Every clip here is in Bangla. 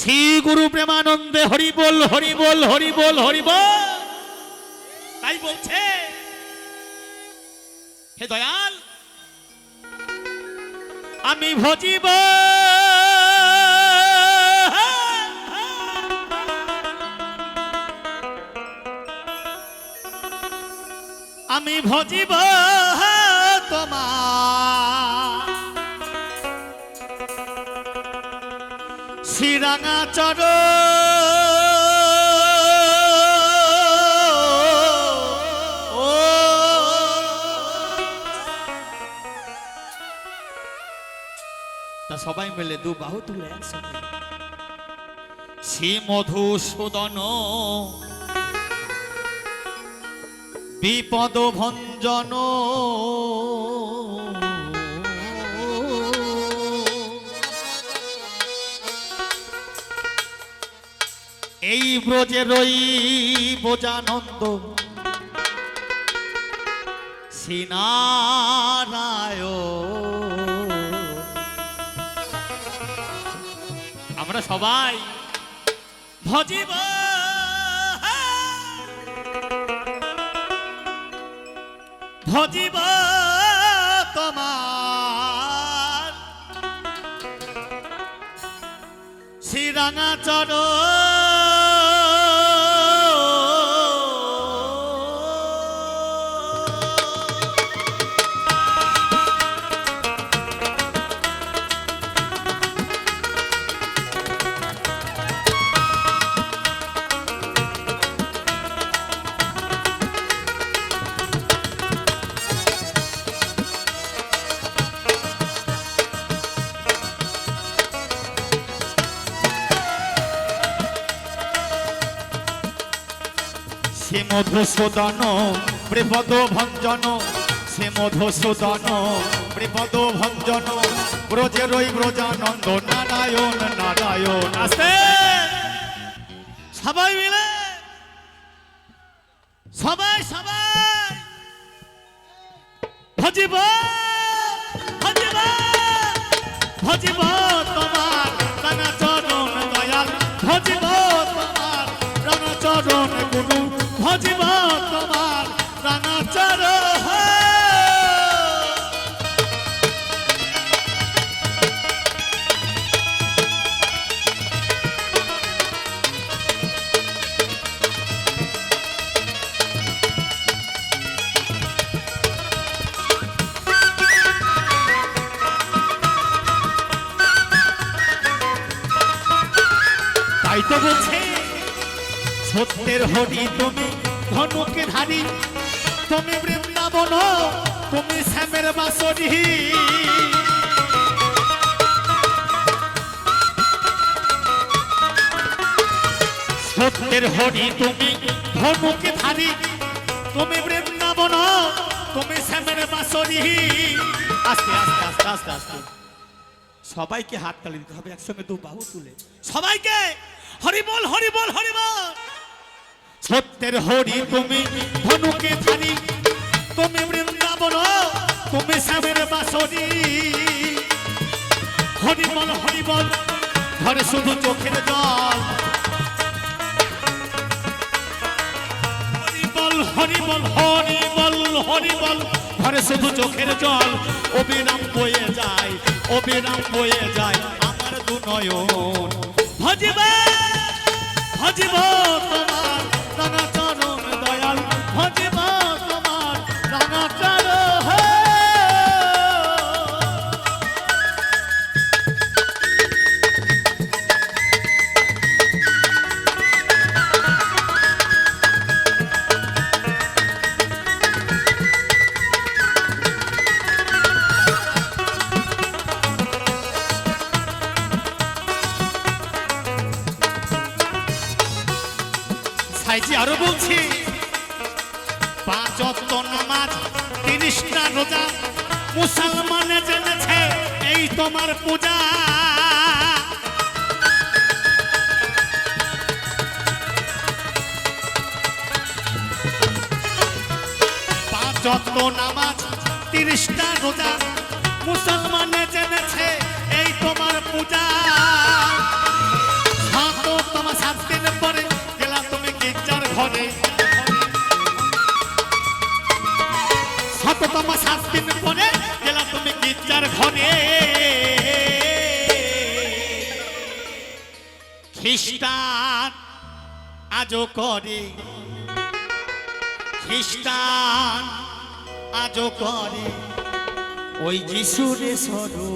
শ্রী গুরু প্রেমানন্দে হরি বল হরি বল হরি বল হরি বল তাই বলছে, হে দয়াল, আমি ভজিব। আমি ভজিব তোমার শ্রীরাঙা চর। তা সবাই মিলে দু বাহু তুলে একসাথে শ্রী মধুসূদন বিপদ ভঞ্জন এই ব্রজে রই বোজানন্দ সিনারায় আমরা সবাই ভজিব। ভজিব তোমার। শ্রীরাঙা চর সে মধুসূদন, প্রেপদ ভঞ্জন। সে মধুসূদন, প্রেপদ ভঞ্জন। ব্রজে রই ব্রজানন্দ, নারায়ণ নারায়ণ। আসতে। সবাই মিলে। সবাই সবাই। ভজিব ভজিব ভজিব তোমার রানা চরণ দয়াল। ভজিব তোমার রানা চরণ গুরু। ভজিব তোমার চরণ তাই সত্যের হরি তুমি। ধনুকে ধারি। তুমি বৃন্দাবন, তুমি শ্যামের বাসরি। সত্যের হরি তুমি ধনুকে ধারি। তুমি বৃন্দাবন, তুমি শ্যামের বাসরি। আস্তে আস্তে আস্তে আস্তে আস্তে। সবাইকে হাত তালি দিতে হবে, একসঙ্গে দু বাহু তুলে। সবাইকে হরি বল হরি বল হরি বল। সত্যের হরি তুমি, ধনুকে ধারি তুমি বৃন্দাবন, তুমি শ্যামের বাসরি। হরি বল হরি বল ঘরে শুধু চোখের জল। হরি বল হরি বল হরি বল হরি বল ঘরে শুধু চোখের জল। অবিরাম বয়ে যায়, অবিরাম বয়ে যায় আমার দু নয়ন ভজিব ভজিব তোমার। Manate. রোজা মুসলমানে জেনেছে এই তোমার পূজা। যত নামাজ তিরিশটা রোজা মুসলমানে আজও করে। খ্রিস্টান আজও করে। ওই যিশুরে ভজব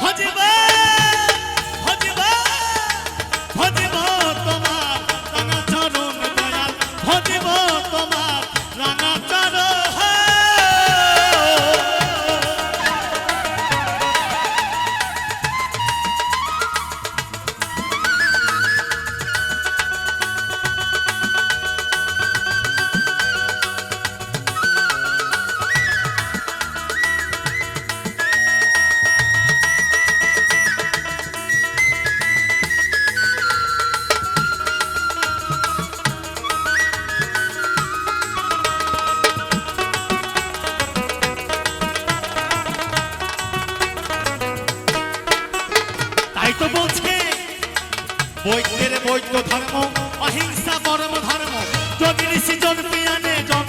ভজব। বৈদ্যের বৈদ্য ধর্ম অহিংসা পরম ধর্ম যোগী ঋষি জন পিয়ানে জঙ্গলে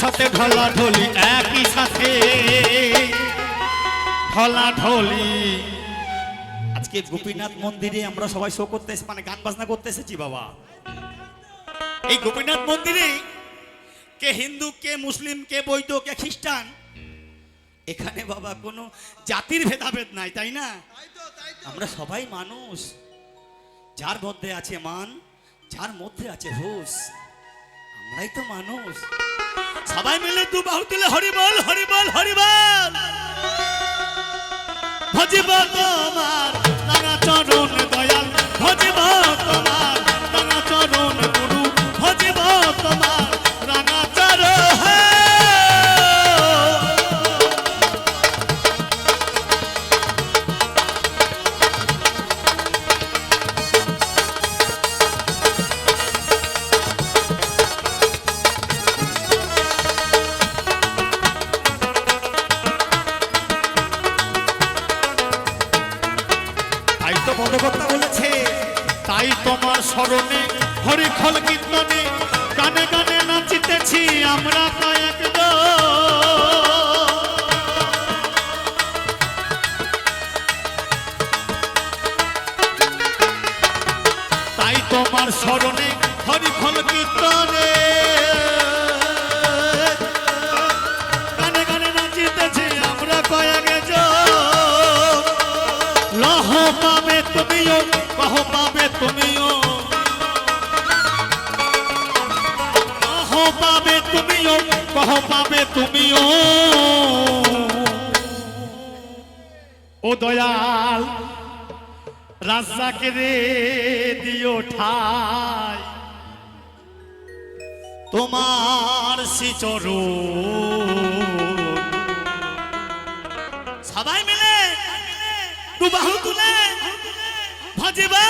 একসাথে ঢলা ঢলি, একই সাথে ঢলা ঢলি। আজকে গোপীনাথ মন্দিরে আমরা সবাই শো করতে মানে গান বাজনা করতে এসেছি, বাবা। এই গোপীনাথ মন্দিরে কে হিন্দু, কে মুসলিম, কে বৈদ্য কে খ্রিস্টান, এখানে বাবা কোনো জাতির ভেদাভেদ নাই, তাই না? আমরা সবাই মানুষ। যার মধ্যে আছে মান, যার মধ্যে আছে হুশ আমরাই তো মানুষ। সবাই মিলে দু বাহু তুলে হরিবল হরিবল হরিবল। ভজিব তোমার নানা চরণ স্মরণে হরিখল কীর্তনে, গানে গানে নাচিতেছি আমরা তাই তোমার স্মরণে হরিফল কীর্তনে, গানে নাচিতেছি আমরা তুমিও, কহ পাবে তুমিও। পাবে তুমিও। ও দয়াল রাজাকে রে দিও ঠাই। তোমার সিচর সবাই মিলে দু বাহু তুলে, ভজিবা।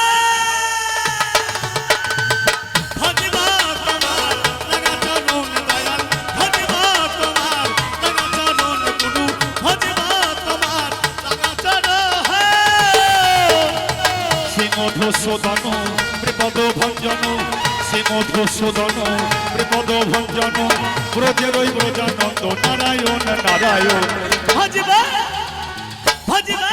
মধুসূদন বিপদ ভঞ্জন শ্রী মধুসূদন বিপদ ভঞ্জন ব্রজের ওই ব্রজানন্দ নারায়ণ নারায়ণ। ভজবা ভজবা।